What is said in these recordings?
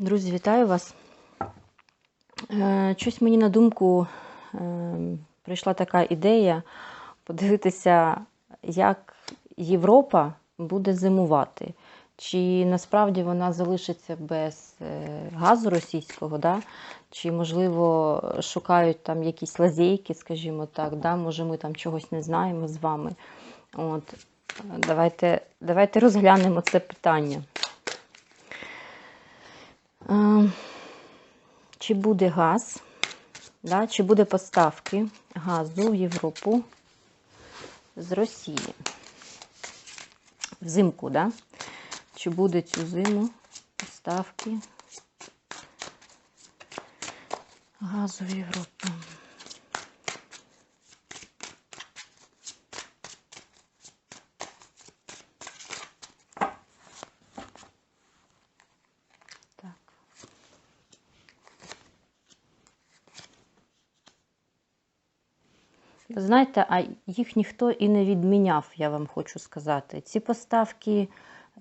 Друзі, вітаю вас. Е, Щось мені на думку е, прийшла така ідея подивитися, як Європа буде зимувати. Чи насправді вона залишиться без е, газу російського, да? чи, можливо, шукають там якісь лазейки, скажімо так, да? може ми там чогось не знаємо з вами. От. Давайте, давайте розглянемо це питання. Чи буде газ, да, чи буде поставки газу в Європу з Росії? Взимку, да? Чи буде цю зиму поставки газу в Європу? Знаєте, а їх ніхто і не відміняв, я вам хочу сказати. Ці поставки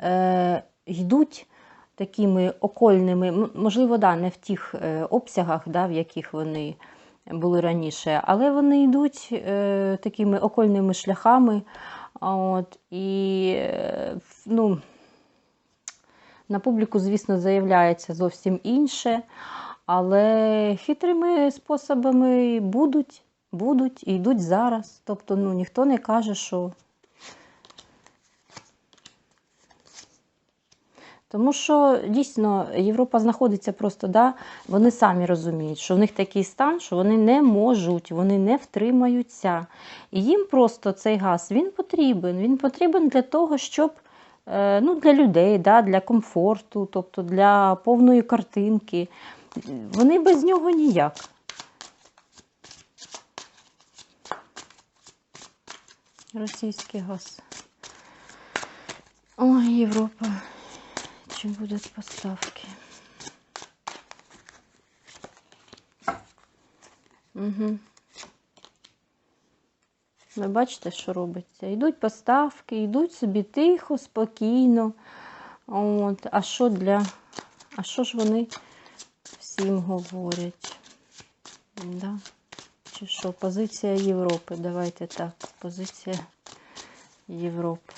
е, йдуть такими окольними, можливо, да, не в тих е, обсягах, да, в яких вони були раніше, але вони йдуть е, такими окольними шляхами. От, і е, ну, на публіку, звісно, заявляється зовсім інше, але хитрими способами будуть, будуть і йдуть зараз. Тобто ну, ніхто не каже, що. Тому що дійсно Європа знаходиться просто, да, вони самі розуміють, що в них такий стан, що вони не можуть, вони не втримаються. І їм просто цей газ він потрібен. Він потрібен для того, щоб е, ну, для людей, да, для комфорту, тобто для повної картинки. Вони без нього ніяк. Російський газ. Ой, Європа. Чи будуть поставки? Угу. Ви бачите, що робиться? Йдуть поставки, йдуть собі тихо, спокійно. От. А що для. А що ж вони всім говорять? Да? Чи що? Позиція Європи. Давайте так. Позиція Європи.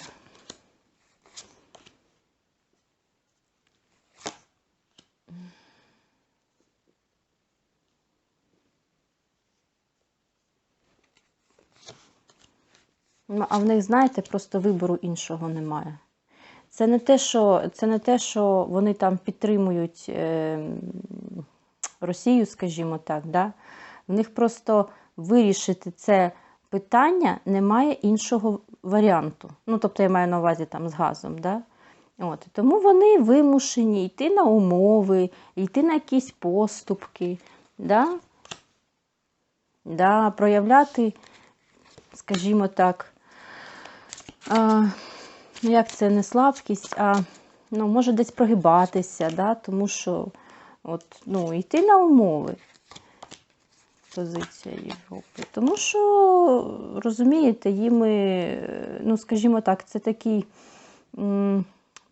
Ну, а в них, знаєте, просто вибору іншого немає. Це не те, що, це не те, що вони там підтримують е, Росію, скажімо так. Да? В них просто вирішити це питання немає іншого варіанту. Ну, тобто я маю на увазі там з газом. Да? От. Тому вони вимушені йти на умови, йти на якісь поступки, да? Да, проявляти, скажімо так, а, ну як це не слабкість, а ну, може десь прогибатися, да? тому що от, ну, йти на умови позиція Європи. Тому що, розумієте, їм, е, ну, скажімо так, це такий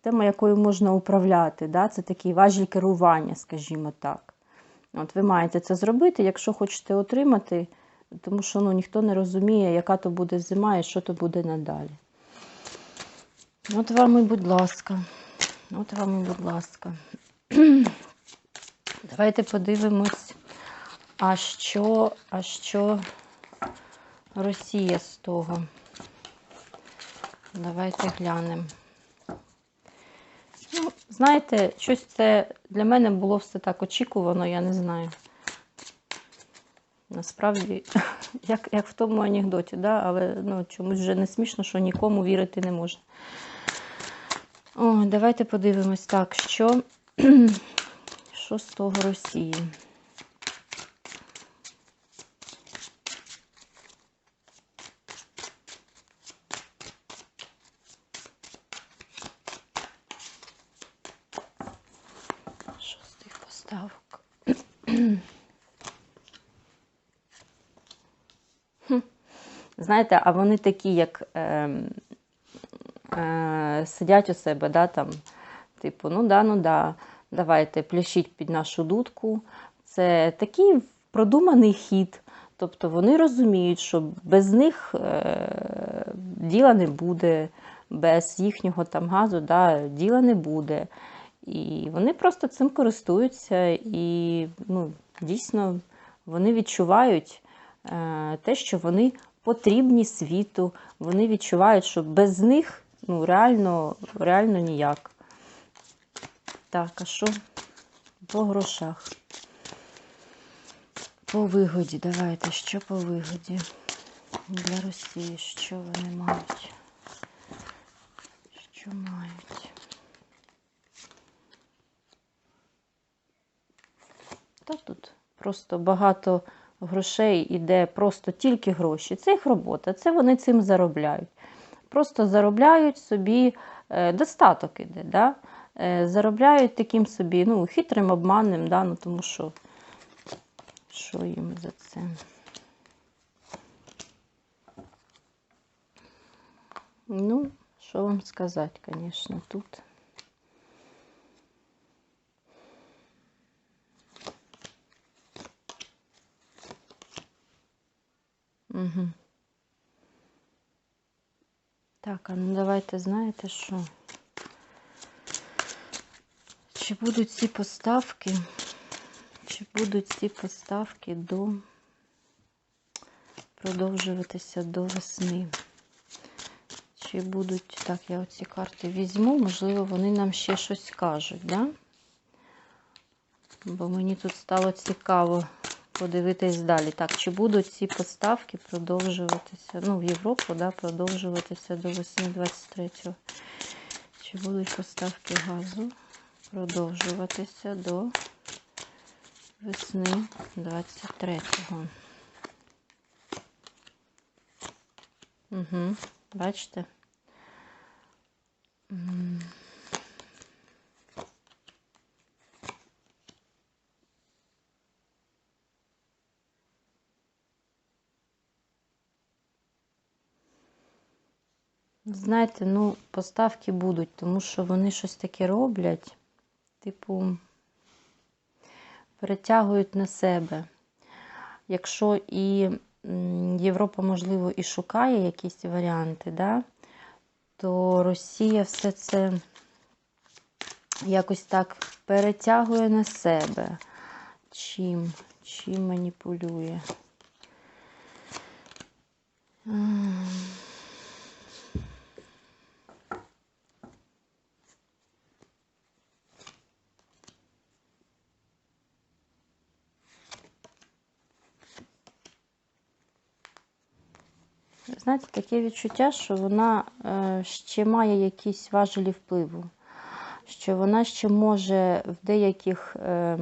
тема, якою можна управляти. Да? Це такий важіль керування, скажімо так. От Ви маєте це зробити, якщо хочете отримати, тому що ну, ніхто не розуміє, яка то буде зима і що то буде надалі. От вам і будь ласка. От вам і будь ласка. Давайте подивимось, а що, а що Росія з того. Давайте глянемо. Ну, знаєте, щось це для мене було все так очікувано, я не знаю. Насправді, як, як в тому анекдоті, да? але ну, чомусь вже не смішно, що нікому вірити не можна. О, давайте подивимось так, що, що з того Росії. Що з тих поставок? Хм. Знаєте, а вони такі, як е, е, сидять у себе, да, там, типу, ну да, ну да, давайте пляшіть під нашу дудку. Це такий продуманий хід. Тобто вони розуміють, що без них е, діла не буде, без їхнього там газу да, діла не буде. І вони просто цим користуються, і ну, дійсно вони відчувають е, те, що вони потрібні світу. Вони відчувають, що без них ну, реально, реально ніяк. Так, а що по грошах? По вигоді, давайте, що по вигоді для Росії, що вони мають? Що мають? Та тут просто багато грошей іде, просто тільки гроші. Це їх робота, це вони цим заробляють. Просто заробляють собі е, достаток іде, да? е, заробляють таким собі ну, хитрим обманним, да? ну, тому що що їм за це? Ну, що вам сказати, звісно, тут. Угу. Так, а ну давайте знаєте що? Чи будуть ці поставки? Чи будуть ці поставки до продовжуватися до весни? Чи будуть, так, я оці карти візьму, можливо, вони нам ще щось скажуть, да? Бо мені тут стало цікаво подивитись далі. Так, чи будуть ці поставки продовжуватися, ну, в Європу, да, продовжуватися до весни 23-го? Чи будуть поставки газу продовжуватися до весни 23-го. Угу, бачите? Знаєте, ну, поставки будуть, тому що вони щось таке роблять, типу, перетягують на себе. Якщо і Європа, можливо, і шукає якісь варіанти, да, то Росія все це якось так перетягує на себе. Чим? Чим маніпулює? Знаєте, таке відчуття, що вона е, ще має якісь важелі впливу, що вона ще може в деяких е,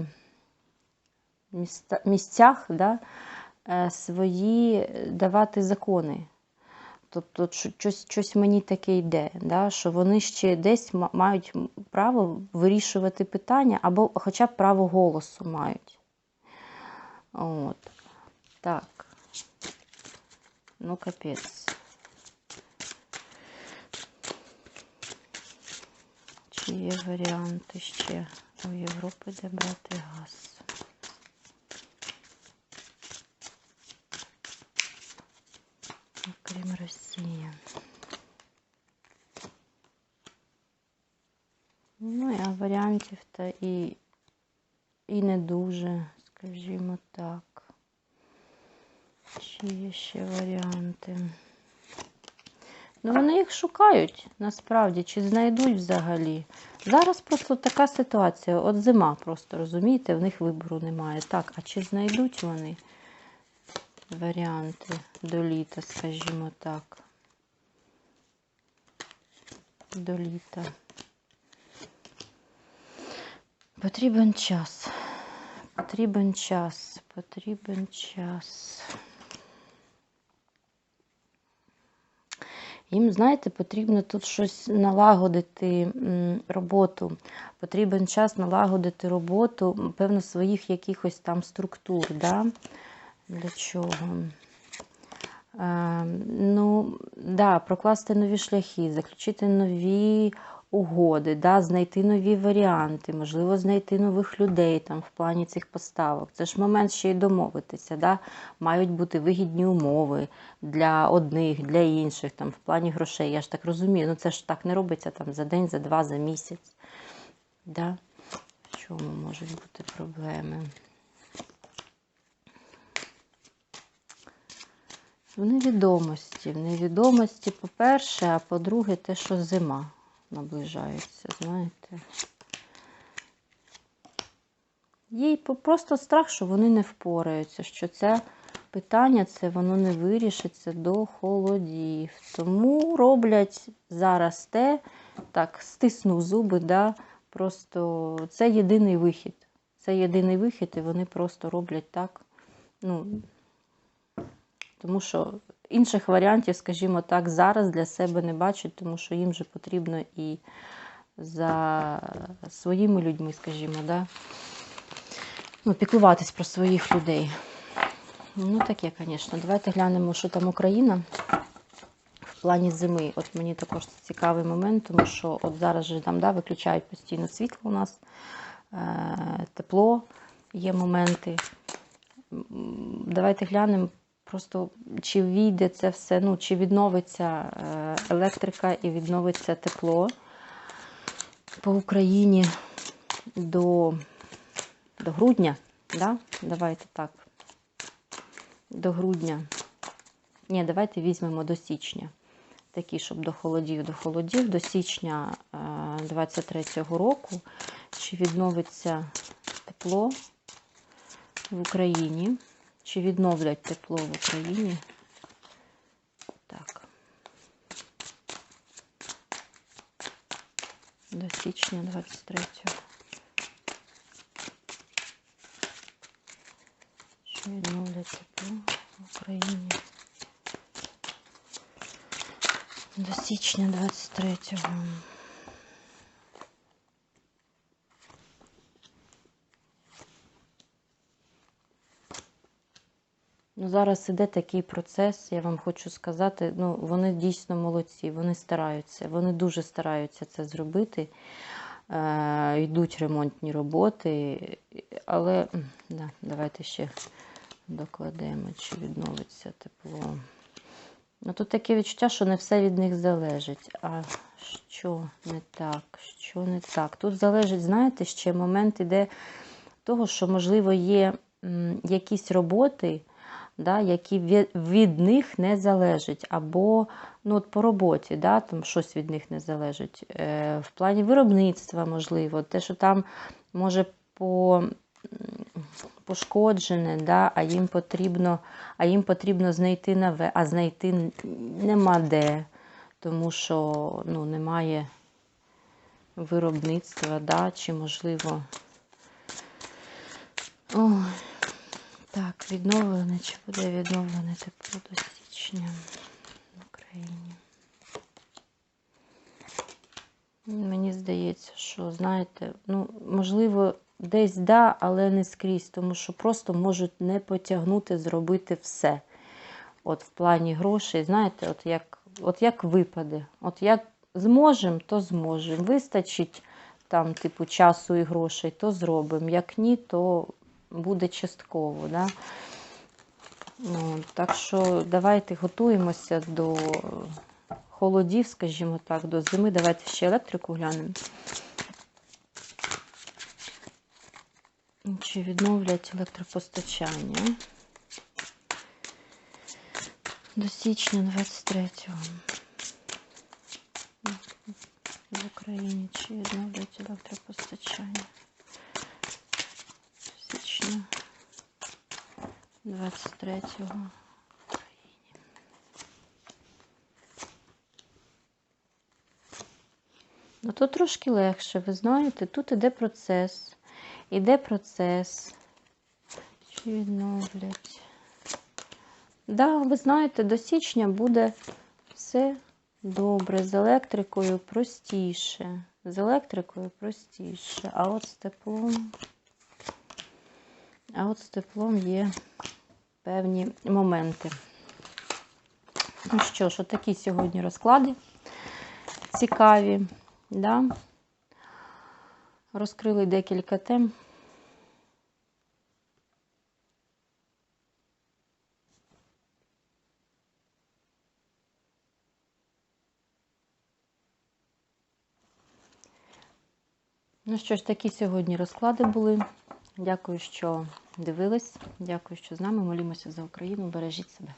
місцях да, е, свої давати закони. Тобто, щось, щось мені таке йде, да, що вони ще десь мають право вирішувати питання, або хоча б право голосу мають. От. Так. Ну, капець. Чи є варіанти ще у Європи, де брати газ? Окрім Росії. Ну, а варіантів та і, і не дуже, скажімо так. Чи є ще варіанти? Ну, вони їх шукають насправді, чи знайдуть взагалі. Зараз просто така ситуація. От зима просто, розумієте, в них вибору немає. Так, а чи знайдуть вони варіанти до літа, скажімо так. До літа. Потрібен час. Потрібен час. Потрібен час. Їм, знаєте, потрібно тут щось налагодити роботу. Потрібен час налагодити роботу, певно, своїх якихось там структур. Да? Для чого? Е, ну, да, прокласти нові шляхи, заключити нові угоди, да, знайти нові варіанти, можливо, знайти нових людей там в плані цих поставок. Це ж момент ще й домовитися. Да? Мають бути вигідні умови для одних, для інших, там, в плані грошей. Я ж так розумію, ну це ж так не робиться там, за день, за два, за місяць. Да? В чому можуть бути проблеми? В невідомості. В невідомості, по-перше, а по-друге, те, що зима наближається, знаєте. Їй просто страх, що вони не впораються, що це питання це воно не вирішиться до холодів. Тому роблять зараз те, так, стиснув зуби, да, просто це єдиний вихід. Це єдиний вихід, і вони просто роблять так. Ну, тому що інших варіантів, скажімо так, зараз для себе не бачать, тому що їм же потрібно і за своїми людьми, скажімо, да? ну, піклуватись про своїх людей. Ну, таке, звісно. Давайте глянемо, що там Україна в плані зими. От мені також це цікавий момент, тому що от зараз же там да, виключають постійно світло у нас, е- тепло, є моменти. Давайте глянемо просто, чи війде це все, ну, чи відновиться е, електрика і відновиться тепло по Україні до, до грудня. Да? Давайте так. До грудня. Ні, давайте візьмемо до січня. Такі, щоб до холодів, до холодів, до січня 23-го року. Чи відновиться тепло в Україні? Чи відновлять тепло в Україні? Так. До січня 23-го. Чи відновлять тепло в Україні? До січня 23-го. Зараз іде такий процес, я вам хочу сказати. Ну, вони дійсно молодці, вони стараються, вони дуже стараються це зробити. Е, йдуть ремонтні роботи, але да, давайте ще докладемо, чи відновиться тепло. Ну, тут таке відчуття, що не все від них залежить. А що не так? Що не так? Тут залежить, знаєте, ще момент іде того, що, можливо, є якісь роботи, да, які від, них не залежать. Або ну, от по роботі, да, там щось від них не залежить. Е, в плані виробництва, можливо, те, що там може по пошкоджене, да, а їм потрібно, а їм потрібно знайти нове, а знайти нема де, тому що ну, немає виробництва, да, чи можливо. Ой, так, відновлене, чи буде відновлене тепло до січня в Україні. Мені здається, що, знаєте, ну, можливо, десь да, але не скрізь, тому що просто можуть не потягнути зробити все. От в плані грошей, знаєте, от як, от як випаде. От як зможемо, то зможемо. Вистачить там, типу, часу і грошей, то зробимо. Як ні, то буде частково. Да? Ну, так що давайте готуємося до холодів, скажімо так, до зими. Давайте ще електрику глянемо. Чи відновлять електропостачання до січня 23-го в Україні. Чи відновлять електропостачання 23-го. Ну, тут трошки легше, ви знаєте, тут іде процес. Іде процес. Чи відновлять? Да, ви знаєте, до січня буде все добре. З електрикою простіше. З електрикою простіше. А от з теплом. А от з теплом є певні моменти. Ну що ж, отакі сьогодні розклади цікаві. Да. Розкрили декілька тем. Ну що ж, такі сьогодні розклади були. Дякую, що дивились. Дякую, що з нами. Молімося за Україну. Бережіть себе.